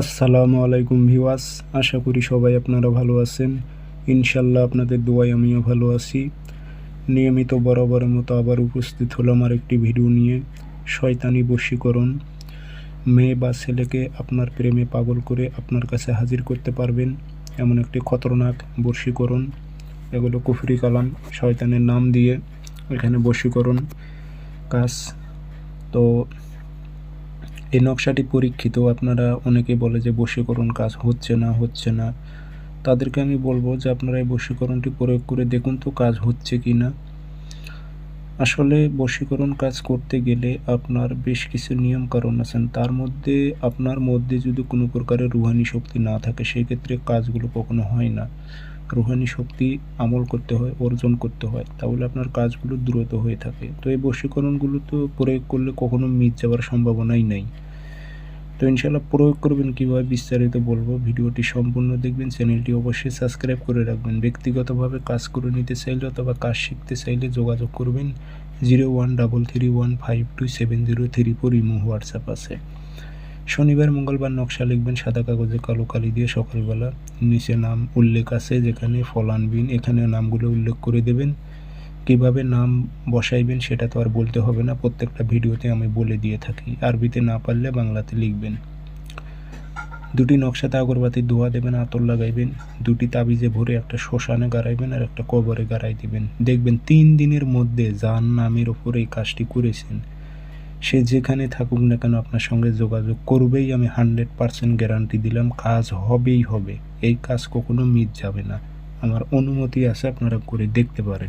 আসসালামু আলাইকুম ভিওয়াস আশা করি সবাই আপনারা ভালো আছেন। ইনশাল্লাহ আপনাদের দোয়ায় আমিও ভালো আছি। নিয়মিত বরাবরের মতো আবার উপস্থিত হলাম আর একটি ভিডিও নিয়ে, শয়তানি বশীকরণ। মেয়ে বা ছেলেকে আপনার প্রেমে পাগল করে আপনার কাছে হাজির করতে পারবেন, এমন একটি খতরনাক বশীকরণ। এগুলো কুফরি কালাম, শয়তানের নাম দিয়ে এখানে বশীকরণ কাজ। তো এই নকশাটি পরীক্ষিত। আপনারা অনেকে বলে যে বশীকরণ কাজ হচ্ছে না হচ্ছে না। তাদেরকে আমি বলব যে আপনারা এই বশীকরণটি প্রয়োগ করে দেখুন তো কাজ হচ্ছে কি না আসলে বশীকরণ কাজ করতে গেলে আপনার বেশ কিছু নিয়ম কারণ আছেন। তার মধ্যে আপনার মধ্যে যদি কোনো প্রকারের রুহানি শক্তি না থাকে সেই ক্ষেত্রে কাজগুলো কখনো হয় না। রুহানি শক্তি আমল করতে হয়, অর্জন করতে হয়, তাহলে আপনার কাজগুলো দ্রুত হয়ে থাকে। তো এই বশীকরণগুলো তো প্রয়োগ করলে কখনো মিট যাওয়ার সম্ভাবনাই নেই। তো ইনশাল্লাহ প্রয়োগ করবেন কীভাবে বিস্তারিত বলব, ভিডিওটি সম্পূর্ণ দেখবেন, চ্যানেলটি অবশ্যই সাবস্ক্রাইব করে রাখবেন। ব্যক্তিগতভাবে কাজ করে নিতে চাইলে অথবা কাজ শিখতে চাইলে যোগাযোগ করবেন zero one double three one five two seven zero three four, imo, WhatsApp আছে। শনিবার, মঙ্গলবার নকশা লিখবেন, সাদা কাগজে কালো কালি দিয়ে সকালবেলা। নিচে নাম উল্লেখ আছে যেখানে ফল আনবিন এখানে নামগুলো উল্লেখ করে দেবেন। কীভাবে নাম বসাইবেন সেটা তো আর বলতে হবে না। প্রত্যেকটা ভিডিওতে আমি বলে দিয়ে থাকি। আরবিতে না পারলে বাংলাতে লিখবেন। দুটি নকশাতে আগরবাতি ধোয়া দেবেন, আতর লাগাইবেন। দুটি তাবিজে ভরে একটা শ্মশানে গাড়াইবেন আর একটা কবরে গাড়াই দিবেন। দেখবেন তিন দিনের মধ্যে যার নামের ওপর এই কাজটি করেছেন, সে যেখানে থাকুক না কেন আপনার সঙ্গে যোগাযোগ করবেই। আমি হান্ড্রেড পারসেন্ট গ্যারান্টি দিলাম, কাজ হবেই হবে। এই কাজ কখনো মিট যাবে না। আমার অনুমতি আছে, আপনারা করে দেখতে পারেন।